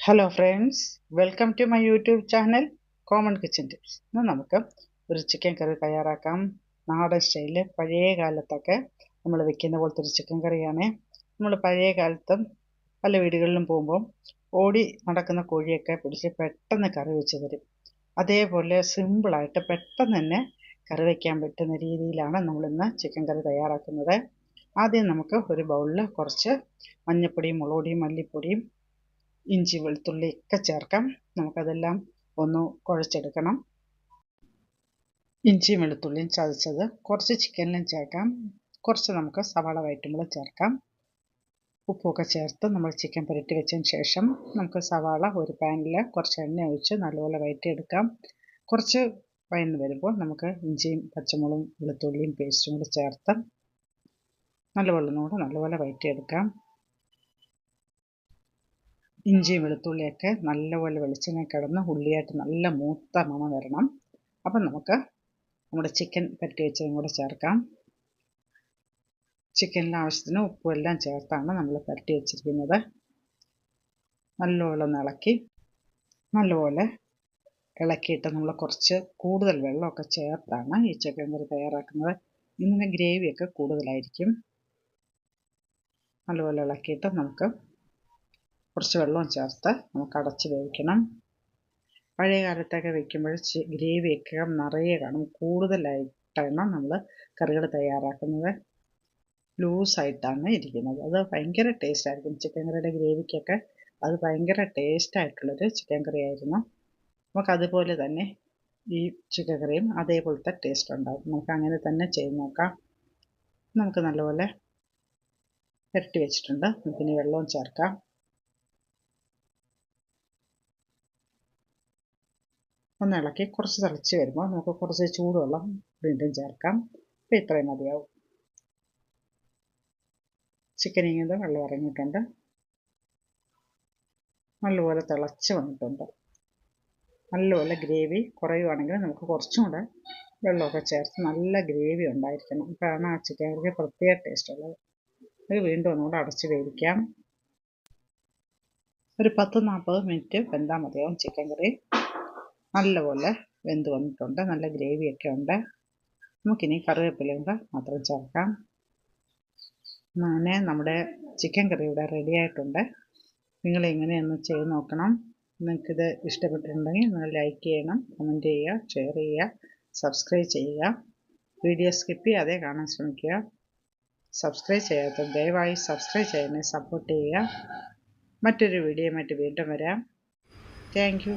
Hello friends welcome to my YouTube channel common kitchen tips ഇന്ന് നമുക്ക് ഒരു chicken കറി തയ്യാറാക്കാം. നാടൻ സ്റ്റൈലിൽ പഴയ കാലത്തൊക്കെ നമ്മൾ വെക്കുന്ന പോലത്തെ ഒരു ചിക്കൻ കറിയാണ് നമ്മൾ പഴയ കാലത്തും പല വീടുകളിലും പോകുമ്പോൾ ഓടി നടക്കുന്ന കോഴിയൊക്കെ പിടിച്ച് പെട്ടെന്ന് കറി വെച്ച് തരും. അതേപോലെ സിമ്പിളായിട്ട് പെട്ടെന്ന് തന്നെ കറി വയ്ക്കാൻ പറ്റുന്ന രീതിയിലാണ് നമ്മളിന്ന് ചിക്കൻ കറി തയ്യാറാക്കുന്നത്. ആദ്യം നമുക്ക് ഒരു ബൗളിൽ കുറച്ച് മഞ്ഞൾപ്പൊടിയും മുളകുപൊടിയും മല്ലിപ്പൊടിയും ഇഞ്ചി വെളുത്തുള്ളി ഒക്കെ ചേർക്കാം. നമുക്കതെല്ലാം ഒന്ന് കുഴച്ചെടുക്കണം. ഇഞ്ചിയും വെളുത്തുള്ളിയും ചതച്ചത് കുറച്ച് ചിക്കനിലും ചേർക്കാം. കുറച്ച് നമുക്ക് സവാള വയറ്റുമ്പോൾ ചേർക്കാം. ഉപ്പൊക്കെ ചേർത്ത് നമ്മൾ ചിക്കൻ പുരട്ടി വെച്ചതിന് ശേഷം നമുക്ക് സവാള ഒരു പാനിൽ കുറച്ച് എണ്ണ ഒഴിച്ച് നല്ലപോലെ വയറ്റിയെടുക്കാം. കുറച്ച് വയന്ന് വരുമ്പോൾ നമുക്ക് ഇഞ്ചിയും പച്ചമുളകും വെളുത്തുള്ളിയും പേസ്റ്റും കൂടി ചേർത്ത് നല്ലപോലെ ഒന്നുകൂടെ നല്ലപോലെ വയറ്റിയെടുക്കാം. ഇഞ്ചിയും വെളുത്തുള്ളിയൊക്കെ നല്ലപോലെ വെളിച്ചെണ്ണ കിടന്ന് ഉള്ളിയായിട്ട് നല്ല മൂത്ത മണം വരണം. അപ്പം നമുക്ക് നമ്മുടെ ചിക്കൻ പറ്റി വെച്ചതും കൂടെ ചേർക്കാം. ചിക്കനിലെ ആവശ്യത്തിന് ഉപ്പും എല്ലാം ചേർത്താണ് നമ്മൾ പരട്ടി വെച്ചിരിക്കുന്നത്. നല്ലപോലെ ഒന്ന് ഇളക്കി നല്ലപോലെ ഇളക്കിയിട്ട് നമ്മൾ കുറച്ച് കൂടുതൽ വെള്ളമൊക്കെ ചേർത്താണ് ഈ ചിക്കൻ കറി തയ്യാറാക്കുന്നത്. ഇന്ന് ഗ്രേവിയൊക്കെ കൂടുതലായിരിക്കും. നല്ലപോലെ ഇളക്കിയിട്ട് നമുക്ക് കുറച്ച് വെള്ളവും ചേർത്ത് നമുക്ക് അടച്ച് വേവിക്കണം. പഴയ കാലത്തൊക്കെ വെക്കുമ്പോൾ ഗ്രേവിയൊക്കെ നിറയെ കാണും. കൂടുതലായിട്ടാണ് നമ്മൾ കറികൾ തയ്യാറാക്കുന്നത്. ലൂസായിട്ടാണ് ഇരിക്കുന്നത്. അത് ഭയങ്കര ടേസ്റ്റ് ആയിരിക്കും. ചിക്കൻ കറിയുടെ ഗ്രേവിക്കൊക്കെ അത് ഭയങ്കര ടേസ്റ്റ് ആയിട്ടുള്ളൊരു ചിക്കൻ കറി ആയിരുന്നു നമുക്കതുപോലെ തന്നെ ഈ ചിക്കൻ കറിയും അതേപോലത്തെ ടേസ്റ്റ് ഉണ്ടാകും നമുക്ക് അങ്ങനെ തന്നെ ചെയ്ത് നോക്കാം. നമുക്ക് നല്ലപോലെ പുരട്ടി വെച്ചിട്ടുണ്ട്. നമുക്കിനി വെള്ളവും ചേർക്കാം. ഒന്ന് ഇളക്കി കുറച്ച് തിളച്ച് വരുമ്പോൾ നമുക്ക് കുറച്ച് ചൂടുവെള്ളം വീണ്ടും ചേർക്കാം. അപ്പോൾ ഇത്രയും മതിയാവും. ചിക്കൻ ഇങ്ങനെ വെള്ളം ഇറങ്ങിയിട്ടുണ്ട്. നല്ലപോലെ തിളച്ച് വന്നിട്ടുണ്ട്. നല്ലപോലെ ഗ്രേവി കുറയുവാണെങ്കിൽ നമുക്ക് കുറച്ചും കൂടെ വെള്ളമൊക്കെ ചേർത്ത് നല്ല ഗ്രേവി ഉണ്ടായിരിക്കണം. അപ്പോഴാണ് ആ ചിക്കൻ കറിക്ക് പ്രത്യേക ടേസ്റ്റ് ഉള്ളത്. അത് വീണ്ടും ഒന്നുകൂടെ അടച്ച് വേവിക്കാം. ഒരു പത്ത് നാൽപ്പത് മിനിറ്റ് വെന്താൽ മതിയാവും ചിക്കൻ കറി. നല്ലപോലെ വെന്ത് വന്നിട്ടുണ്ട്. നല്ല ഗ്രേവിയൊക്കെ ഉണ്ട്. നമുക്കിനി കറിവേപ്പിലയും മാത്രം ചേർക്കാം. അങ്ങനെ നമ്മുടെ ചിക്കൻ കറി ഇവിടെ റെഡി ആയിട്ടുണ്ട്. നിങ്ങൾ എങ്ങനെയൊന്ന് ചെയ്ത് നോക്കണം. നിങ്ങൾക്കിത് ഇഷ്ടപ്പെട്ടിട്ടുണ്ടെങ്കിൽ നിങ്ങൾ ലൈക്ക് ചെയ്യണം കമന്റ് ചെയ്യുക ഷെയർ ചെയ്യുക സബ്സ്ക്രൈബ് ചെയ്യുക. വീഡിയോ സ്കിപ്പ് ചെയ്യാതെ കാണാൻ ശ്രമിക്കുക. സബ്സ്ക്രൈബ് ചെയ്യാത്ത ദയവായി സബ്സ്ക്രൈബ് ചെയ്യാനെ സപ്പോർട്ട് ചെയ്യുക. മറ്റൊരു വീഡിയോ മറ്റ് വീണ്ടും വരാം. താങ്ക്